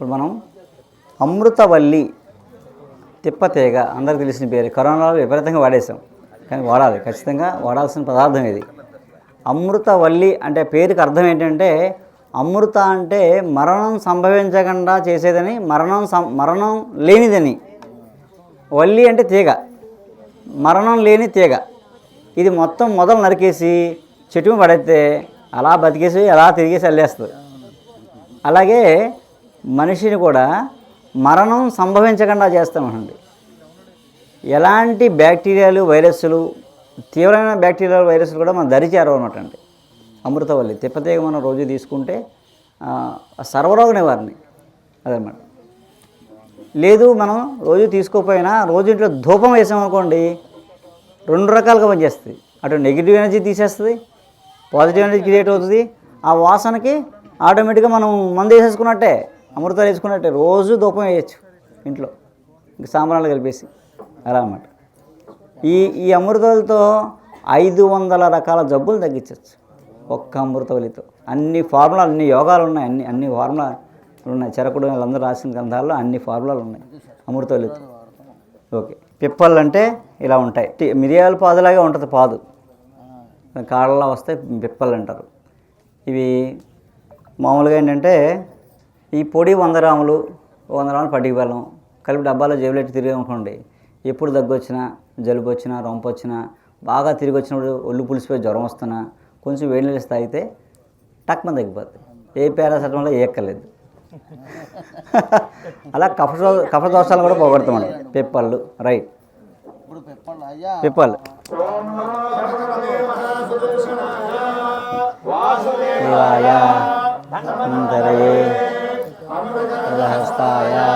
ఇప్పుడు మనం అమృతవల్లి తిప్పతీగ అందరికి తెలిసిన పేరు. కరోనాలో విపరీతంగా వాడేసాం కానీ వాడాలి ఖచ్చితంగా వాడాల్సిన పదార్థం ఇది. అమృతవల్లి అంటే పేరుకి అర్థం ఏంటంటే అమృత అంటే మరణం సంభవించకుండా చేసేదని మరణం సం మరణం లేనిదని. వల్లి అంటే తీగ మరణం లేని తీగ. ఇది మొత్తం మొదలు నరికేసి చెట్టు పడైతే అలా బతికేసి అలా తిరిగేసి వెళ్ళేస్తుంది అలాగే మనిషిని కూడా మరణం సంభవించకుండా చేస్తామండి. ఎలాంటి బ్యాక్టీరియాలు వైరస్లు తీవ్రమైన బ్యాక్టీరియాలు వైరస్లు కూడా మనం దరిచారు అన్నట్టండి అండి అమృతవల్లి తిప్పతీగ మనం రోజు తీసుకుంటే సర్వరోగ నివారణ. అదనమాట లేదు మనం రోజు తీసుకోకపోయినా రోజు ఇంట్లో ధూపం వేసామనుకోండి రెండు రకాలుగా పనిచేస్తుంది. అటు నెగిటివ్ ఎనర్జీ తీసేస్తుంది పాజిటివ్ ఎనర్జీ క్రియేట్ అవుతుంది. ఆ వాసనకి ఆటోమేటిక్గా మనం మందు వేసేసుకున్నట్టే. అమృతాలు వేసుకున్నట్టే రోజు ధూపం వేయచ్చు ఇంట్లో. ఇంక సాంబ్రాలు కలిపేసి. అలా అన్నమాట. ఈ ఈ అమృతాలతో ఐదు వందల రకాల జబ్బులు తగ్గించవచ్చు ఒక్క అమృతవలితో అన్ని ఫార్ములా అన్ని యోగాలు ఉన్నాయి. అన్ని అన్ని ఫార్ములాలు ఉన్నాయి. చెరకుడు వాళ్ళందరూ రాసిన గ్రంథాల్లో అన్ని ఫార్ములాలు ఉన్నాయి అమృతవలితో ఓకే. పిప్పళ్ళు అంటే ఇలా ఉంటాయి. మిరియాలు మిరియాల పాదులాగే ఉంటుంది పాదు. కాళ్ళలో వస్తే పిప్పలు అంటారు. ఇవి మామూలుగా ఏంటంటే ఈ పొడి వంద గ్రాములు వంద గ్రాములు పట్టిక బెల్లం కలిపి డబ్బాలో జేబులెట్టి తిరిగి అనుకోండి ఎప్పుడు దగ్గు వచ్చినా జలుబు వచ్చినా రొంప వచ్చినా బాగా తిరిగి వచ్చినప్పుడు ఒళ్ళు పులిసిపోయి జ్వరం వస్తున్నా కొంచెం వేడి నీళ్ళు తాగితే టక్మని తగ్గిపోతుంది ఏ పారాసెటమాల్ ఏక్కర్లేదు. అలా కఫ కఫ దోషాలు కూడా పోగొడతామండి. పిప్పళ్ళు రైట్. ఇప్పుడు పెప్పండి అయ్యా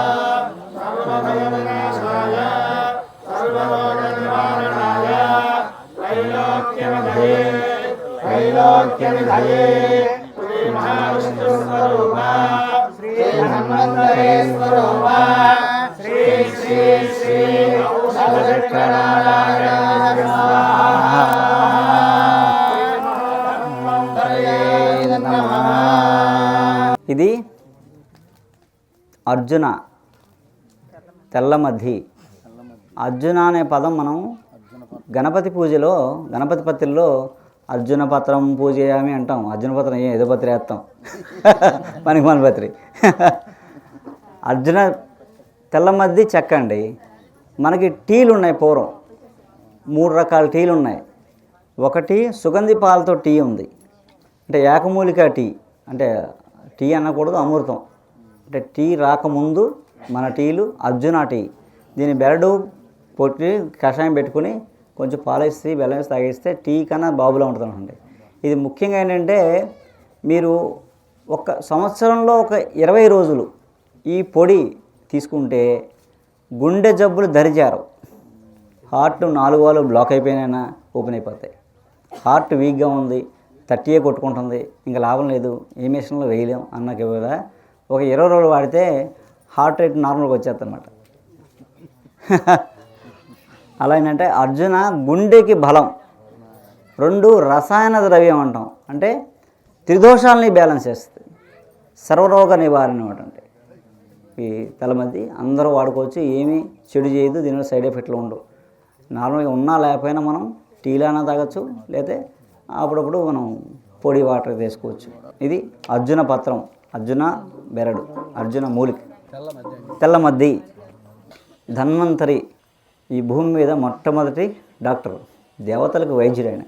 పిప్పళ్ళు శివాయ సుందరయే హస్తాయ ఇది అర్జున తెల్లమద్ది అర్జున అనే పదం మనం గణపతి పూజలో గణపతి పత్రిలో అర్జున పత్రం పూజ చేయమని అంటాం. అర్జున పత్రం ఏ ఏదో పత్రి వేస్తాం. మనకి మన పత్రి. అర్జున తెల్లమద్ది చెక్క అండి మనకి టీలు ఉన్నాయి పూర్వం. మూడు రకాల టీలు ఉన్నాయి. ఒకటి సుగంధి పాలతో టీ ఉంది. అంటే ఏకమూలిక టీ. అంటే టీ అనకూడదు అమృతం. అంటే టీ రాకముందు మన టీలు అర్జున టీ. దీని బెరడు పొట్టి కషాయం పెట్టుకుని కొంచెం పాలేసి బెల్లం వేసి తాగేస్తే టీ కన్నా బాబులో ఉంటుందండి ఇది ముఖ్యంగా ఏంటంటే మీరు ఒక సంవత్సరంలో ఒక ఇరవై రోజులు ఈ పొడి తీసుకుంటే గుండె జబ్బులు దరిజారు. హార్ట్ నాలుగు వాళ్ళు బ్లాక్ అయిపోయినైనా ఓపెన్ అయిపోతాయి. హార్ట్ వీక్గా ఉంది థర్టీయే కొట్టుకుంటుంది ఇంకా లాభం లేదు ఏ మిషన్లో వేయలేం అన్నకి కూడా ఒక ఇరవై రోజులు వాడితే హార్ట్ రేట్ నార్మల్గా వచ్చేస్తుంది అలా ఏంటంటే అర్జున గుండెకి బలం. రెండు రసాయన ద్రవ్యం అంటాం. అంటే త్రిదోషాలని బ్యాలెన్స్ చేస్తుంది. సర్వరోగ నివారణ అనమాట అంటే ఈ తలమంది అందరూ వాడుకోవచ్చు ఏమీ చెడు చేయదు దీనివల్ల సైడ్ ఎఫెక్ట్లు ఉండవు. నార్మల్గా ఉన్నా లేకపోయినా మనం టీలానా తాగొచ్చు లేకపోతే అప్పుడప్పుడు మనం పొడి వాటర్ తీసుకోవచ్చు ఇది అర్జున పత్రం. అర్జున బెరడు అర్జున మూలిక. తెల్లమద్ది ధన్వంతరి ఈ భూమి మీద మొట్టమొదటి డాక్టర్. దేవతలకు వైద్యుడైన.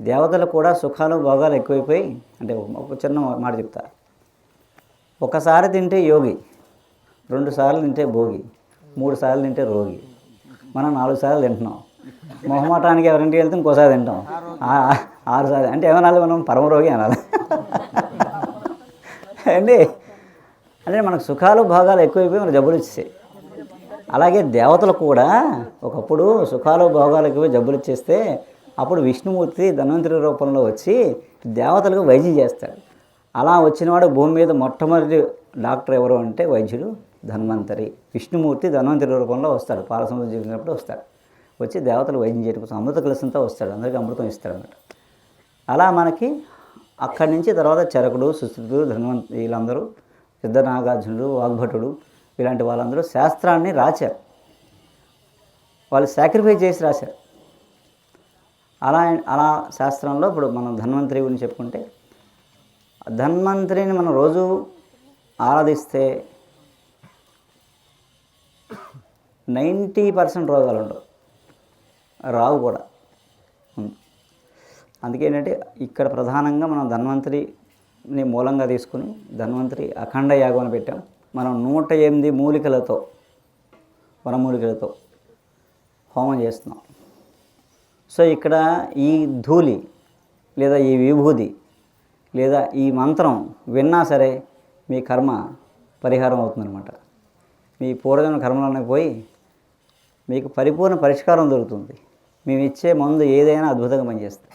దేవతలకు కూడా సుఖాలు భోగాలు ఎక్కువైపోయి అంటే ఒక చిన్న మాట చెప్తా. ఒకసారి తింటే యోగి రెండు సార్లు తింటే భోగి మూడు సార్లు తింటే రోగి. మనం నాలుగు సార్లు తింటున్నాం. మొహమాటానికి ఎవరింటికి వెళ్తే ఇంకోసారి తింటాం. ఆరు సార్లు. అంటే ఏమనాలి మనం? పరమరోగి అనాలి. అండి? అంటే మనకు సుఖాలు భోగాలు ఎక్కువైపోయి మనకు జబ్బులు ఇచ్చేసాయి అలాగే దేవతలు కూడా ఒకప్పుడు సుఖాలు భోగాలు ఎక్కువ జబ్బులు ఇచ్చేస్తే అప్పుడు విష్ణుమూర్తి ధన్వంతరి రూపంలో వచ్చి దేవతలకు వైద్యం చేస్తాడు. అలా వచ్చినవాడు భూమి మీద మొట్టమొదటి డాక్టర్ ఎవరు అంటే వైద్యుడు ధన్వంతరి. విష్ణుమూర్తి ధన్వంతరి రూపంలో వస్తాడు. పాలసముద్రం జీవించినప్పుడు వస్తాడు. వచ్చి దేవతలు వైద్యం చేయడం కోసం అమృత కలసంతో వస్తాడు. అందరికీ అమృతం ఇస్తాడు అన్నమాట అలా మనకి అక్కడి నుంచి తర్వాత చరకుడు సుశ్రుతుడు ధన్వంత్ వీళ్ళందరూ సిద్ధనాగార్జునుడు వాగ్భటుడు ఇలాంటి వాళ్ళందరూ శాస్త్రాన్ని రాశారు. వాళ్ళు సాక్రిఫైస్ చేసి రాశారు. అలా అలా శాస్త్రంలో ఇప్పుడు మనం ధన్వంతరి గురించి చెప్పుకుంటే ధన్వంతరిని మనం రోజు ఆరాధిస్తే నైంటీ పర్సెంట్ రోగాలు ఉండవు. రావు కూడా. అందుకే ఏంటంటే ఇక్కడ ప్రధానంగా మనం ధన్వంతరిని మూలంగా తీసుకుని ధన్వంతరి అఖండ యాగం పెట్టాం. మనం నూట ఎనిమిది మూలికలతో వనమూలికలతో హోమం చేస్తున్నాం. సో ఇక్కడ ఈ ధూళి లేదా ఈ విభూది లేదా ఈ మంత్రం విన్నా సరే మీ కర్మ పరిహారం అవుతుందన్నమాట. మీ పూర్వజన్మ కర్మలోనే పోయి మీకు పరిపూర్ణ పరిష్కారం దొరుకుతుంది. మేము ఇచ్చే మందు ఏదైనా అద్భుతంగా పనిచేస్తాయి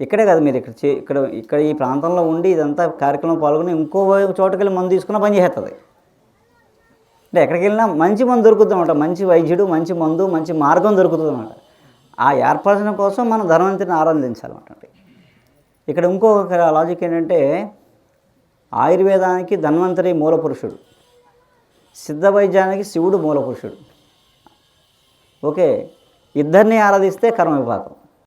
ఇక్కడే కదా మీరు ఇక్కడ ఇక్కడ ఇక్కడ ఈ ప్రాంతంలో ఉండి ఇదంతా కార్యక్రమం పాల్గొని ఇంకో చోటుకి వెళ్ళి మందు తీసుకున్న పని చేస్తుంది అంటే ఎక్కడికి వెళ్ళినా మంచి మందు దొరుకుతుంది అనమాట మంచి వైద్యుడు మంచి మందు మంచి మార్గం దొరుకుతుంది అనమాట ఆ ఏర్పరచడం కోసం మనం ధనవంతుని ఆరాధించాలన్నమాట. ఇక్కడ ఇంకొక లాజిక్ ఏంటంటే ఆయుర్వేదానికి ధన్వంతరి మూల పురుషుడు సిద్ధ వైద్యానికి శివుడు మూల పురుషుడు ఓకే. ఇద్దరిని ఆరాధిస్తే కర్మ విభాగం.